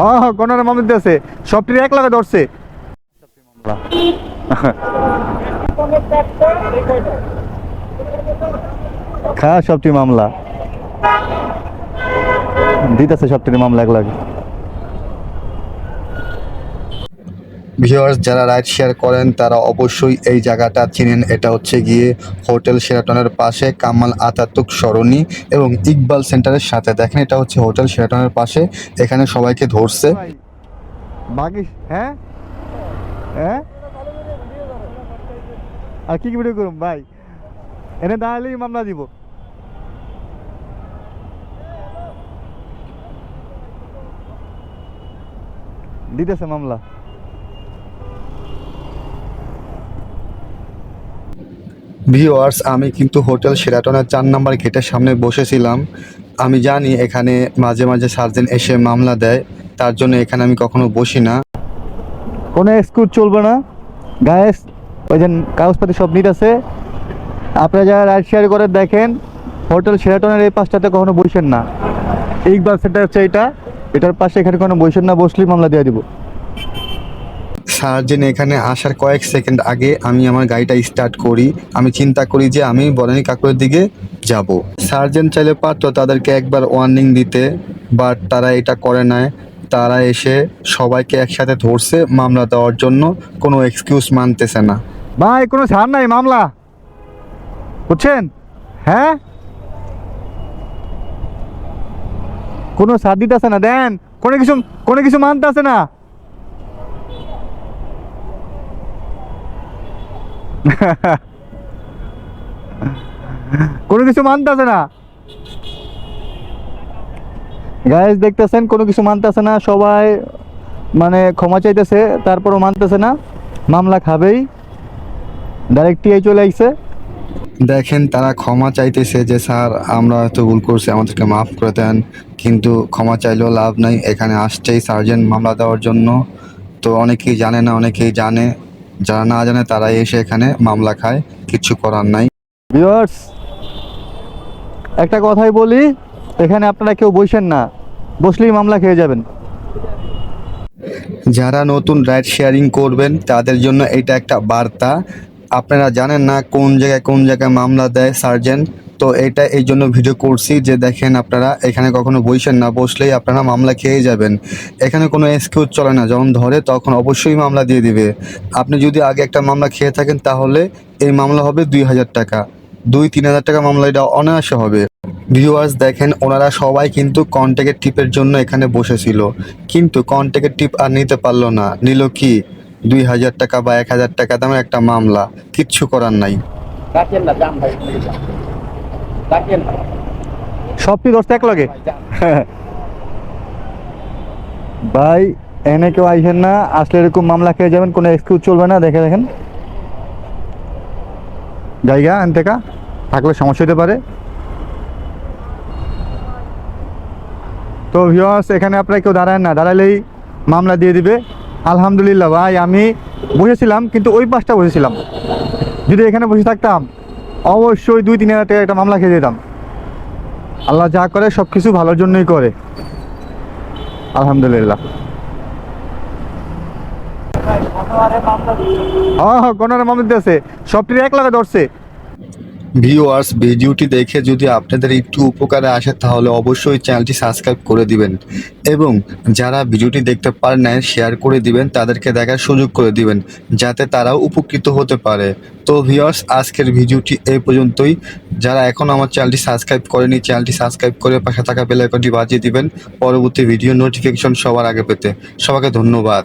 হ্যাঁ হ্যাঁ কোনারে মামলা দিতেছে। সবটি এক লাখে ধরছে। খা, সবটি মামলা। দিতেছে সবটির মামলা এক লাখে। ভিউয়ার্স যারা রাইড শেয়ার করেন, তারা অবশ্যই এই জায়গাটা চিনেন। এটা হচ্ছে গিয়ে হোটেল শেরাটনের পাশে কামাল আতাতুক সরণি এবং ইকবাল সেন্টারের সাথে। দেখেন, এটা হচ্ছে হোটেল শেরাটনের পাশে। এখানে সবাইকে ধরছে। বাকি হ্যাঁ? হ্যাঁ? আর কি ভিডিও ভাই, এনে দাঁড়ালেই মামলা দিব। দিতেছে মামলা। ভিউয়ার্স, আমি কিন্তু হোটেল সেরাটনের চার নাম্বার গেটের সামনে বসেছিলাম। আমি জানি এখানে মাঝে মাঝে সার্জেন এসে মামলা দেয়, তার জন্য এখানে আমি কখনো বসি না। কোনো এক্সকিউজ চলবে না। গায়েস ওই যে কাগজপাতি সব নিট আছে। আপনারা যারা রাইড শেয়ার করে দেখেন, হোটেল শেরাটনের এই পাশটাতে কখনো বসেন না। ইকবাল সেন্টার হচ্ছে এটা। এটার পাশে এখানে কোনো বসেন না, বসলেই মামলা দিয়ে দিব। সার্জেন এখানে আসার কয়েক সেকেন্ড আগে আমি আমার গাড়িটা স্টার্ট করি। আমি চিন্তা করি যে আমি বনানী কাকুরের দিকে যাব। সার্জেন চাইলে পারতো তাদেরকে একবার ওয়ার্নিং দিতে বাট তারা এটা করে নাই। তারা এসে সবাইকে একসাথে ধরছে, মামলা দেওয়ার জন্য কোনো এক্সকিউজ মানতেছে না। ভাই, কোনো ছাড় নাই মামলা। বুঝছেন? হ্যাঁ? কোনো সার দিতেছে না, দেন। কোনো কিছু কোনো কিছু মানতেছে না। কোনো কিছু মানতেছে না। গাইজ দেখতেছেন, কোনো কিছু মানতেছে না, সবাই মানে ক্ষমা চাইতেছে, তারপরও মানতেছে না। মামলা খাবেই। ডাইরেক্ট টিআই চলে আসছে দেখেন, তারা ক্ষমা চাইতেছে যে, স্যার, আমরা হয়তো ভুল করছি, আমাদেরকে মাফ করে দেন, কিন্তু ক্ষমা চাইলেও লাভ নাই, এখানে আসছেই সার্জেন্ট মামলা দেওয়ার জন্য। তো অনেকেই জানে না, অনেকেই জানে। যারা না জানে তারাই এসে এখানে মামলা খায় কিছু করার নাই। ভিউয়ার্স একটা কথাই বলি এখানে আপনারা কেউ বসেন না বসলেই মামলা খেয়ে যাবেন। যারা নতুন রাইড শেয়ারিং করবেন তাদের জন্য এটা একটা বার্তা। আপনারা জানেন না কোন জায়গায় কোন জায়গায় মামলা দেয় সার্জেন্ট। তো এটা এই জন্য ভিডিও করছি যে দেখেন আপনারা এখানে কখনো বসেন না বসলেই আপনারা মামলা খেয়ে যাবেন। এখানে কোনো এক্সকিউজ চলে না, যখন ধরে তখন অবশ্যই মামলা দিয়ে দিবে। আপনি যদি আগে একটা মামলা খেয়ে থাকেন তাহলে এই মামলা হবে দুই হাজার টাকা। দুই, তিন হাজার টাকা মামলা, এটা অনায়াসে হবে। ভিউয়ার্স দেখেন, ওনারা সবাই কিন্তু কন্ট্যাক্টের টিপের জন্য এখানে বসেছিল। কিন্তু কন্ট্যাক্টের টিপ আর নিতে পারল না। নিল কি? দুই হাজার টাকা বা এক হাজার টাকা দামের একটা মামলা। কিচ্ছু করার নাই। সবটি দশটা এক লগে ভাই এনে কেউ আইসেন না আসলে এরকম মামলা খেয়ে যাবেন কোনো এক্সকিউজ চলবে না দেখে দেখেন। জায়গা এন থেকে থাকলে সমস্যা হতে পারে। তো ভিওয়ার্স এখানে আপনারা কেউ দাঁড়ায় না দাঁড়ালেই মামলা দিয়ে দিবে। আলহামদুলিল্লাহ ভাই আমি বসেছিলাম কিন্তু ওই পাশটা বসেছিলাম। যদি এখানে বসে থাকতাম অবশ্যই দুই তিন হাজার টাকা একটা মামলা খেয়ে যেতাম। আল্লাহ যা করে সব কিছু ভালোর জন্যই করে। আলহামদুলিল্লাহ। হ্যাঁ কোনারে মামলা দিতেছে। সবটির এক লাখে ধরছে। ভিউয়ার্স ভিডিওটি দেখে যদি আপনাদের একটু উপকারে আসে, তাহলে অবশ্যই চ্যানেলটি সাবস্ক্রাইব করে দিবেন। এবং যারা ভিডিওটি দেখতে পারেন না শেয়ার করে দিবেন, তাদেরকে দেখার সুযোগ করে দিবেন, যাতে তারাও উপকৃত হতে পারে। তো ভিউয়ার্স আজকের ভিডিওটি এই পর্যন্তই। যারা এখন আমার চ্যানেলটি সাবস্ক্রাইব করেনি, চ্যানেলটি সাবস্ক্রাইব করে পাশে থাকা বেল আইকনটি বাজিয়ে দিবেন। পরবর্তী ভিডিও নোটিফিকেশন সবার আগে পেতে। সবাইকে ধন্যবাদ।